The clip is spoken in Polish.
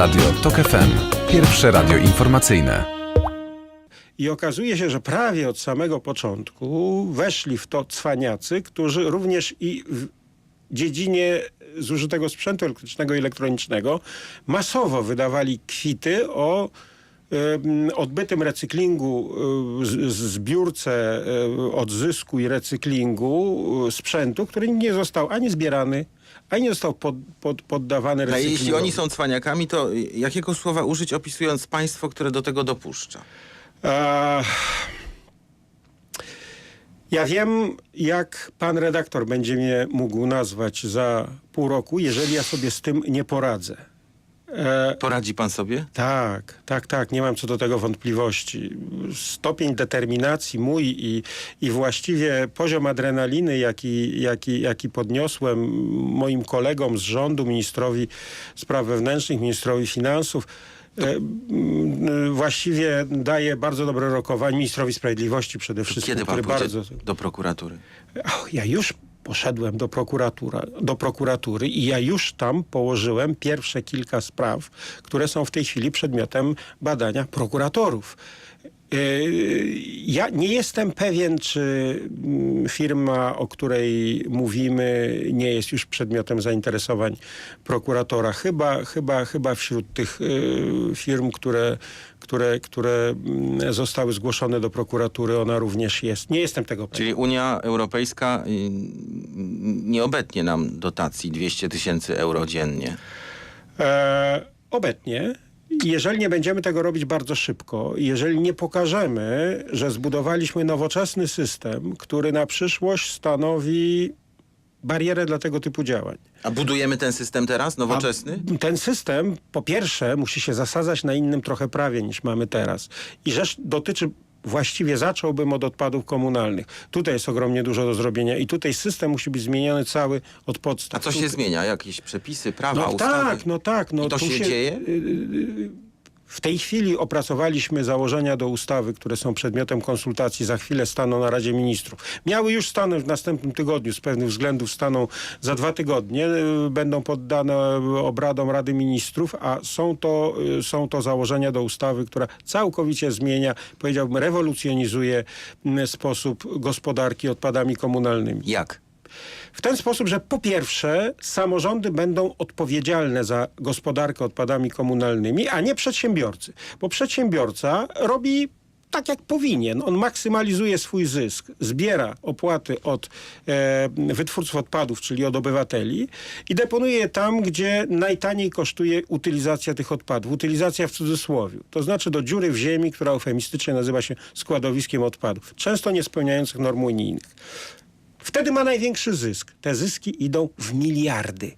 Radio TOK FM. Pierwsze radio informacyjne. I okazuje się, że prawie od samego początku weszli w to cwaniacy, którzy również i w dziedzinie zużytego sprzętu elektrycznego i elektronicznego masowo wydawali kwity o odbytym recyklingu, y, zbiórce y, odzysku i recyklingu y, sprzętu, który nie został ani zbierany, ani został pod, pod, poddawany A recyklingowi. jeśli oni są cwaniakami, to jakiego słowa użyć opisując państwo, które do tego dopuszcza? Ja wiem, jak pan redaktor będzie mnie mógł nazwać za pół roku, jeżeli ja sobie z tym nie poradzę. E, Poradzi pan sobie? tak, tak, tak, nie mam co do tego wątpliwości. Stopień determinacji mój i, i właściwie poziom adrenaliny, jaki, jaki, jaki podniosłem moim kolegom z rządu, ministrowi spraw wewnętrznych, ministrowi finansów, e, mm, właściwie daje bardzo dobre rokowanie ministrowi sprawiedliwości przede wszystkim, Kiedy pan który bardzo... do prokuratury? Ja już poszedłem do, do prokuratury i ja już tam położyłem pierwsze kilka spraw, które są w tej chwili przedmiotem badania prokuratorów. Yy, Ja nie jestem pewien, czy mm, firma, o której mówimy, nie jest już przedmiotem zainteresowań prokuratora. Chyba, chyba, chyba wśród tych yy, firm, które, które, które mm, zostały zgłoszone do prokuratury, ona również jest. Nie jestem tego pewien. Czyli Unia Europejska y, nie obetnie nam dotacji 200 tysięcy euro dziennie. E, obecnie, jeżeli nie będziemy tego robić bardzo szybko, jeżeli nie pokażemy, że zbudowaliśmy nowoczesny system, który na przyszłość stanowi barierę dla tego typu działań. A budujemy ten system teraz, nowoczesny? A ten system, po pierwsze, musi się zasadzać na innym trochę prawie niż mamy teraz. I rzecz dotyczy, właściwie zacząłbym od odpadów komunalnych. Tutaj jest ogromnie dużo do zrobienia i tutaj system musi być zmieniony cały od A podstaw. co się Tutaj- zmienia? Jakieś przepisy, prawa, no ustawy? tak, no tak. No I to tu się dzieje? y, y, W tej chwili opracowaliśmy założenia do ustawy, które są przedmiotem konsultacji. Za chwilę staną na Radzie Ministrów. Miały już stanąć w następnym tygodniu. Z pewnych względów staną za dwa tygodnie. Y, Będą poddane obradom Rady Ministrów, a są to, y, są to założenia do ustawy, która całkowicie zmienia, powiedziałbym, rewolucjonizuje sposób gospodarki odpadami komunalnymi. Jak? W ten sposób, że po pierwsze samorządy będą odpowiedzialne za gospodarkę odpadami komunalnymi, a nie przedsiębiorcy. Bo przedsiębiorca robi tak jak powinien. On maksymalizuje swój zysk, zbiera opłaty od e, wytwórców odpadów, czyli od obywateli i deponuje je tam, gdzie najtaniej kosztuje utylizacja tych odpadów. Utylizacja w cudzysłowie. To znaczy do dziury w ziemi, która eufemistycznie nazywa się składowiskiem odpadów, często nie spełniających norm unijnych. Wtedy ma największy zysk. Te zyski idą w miliardy.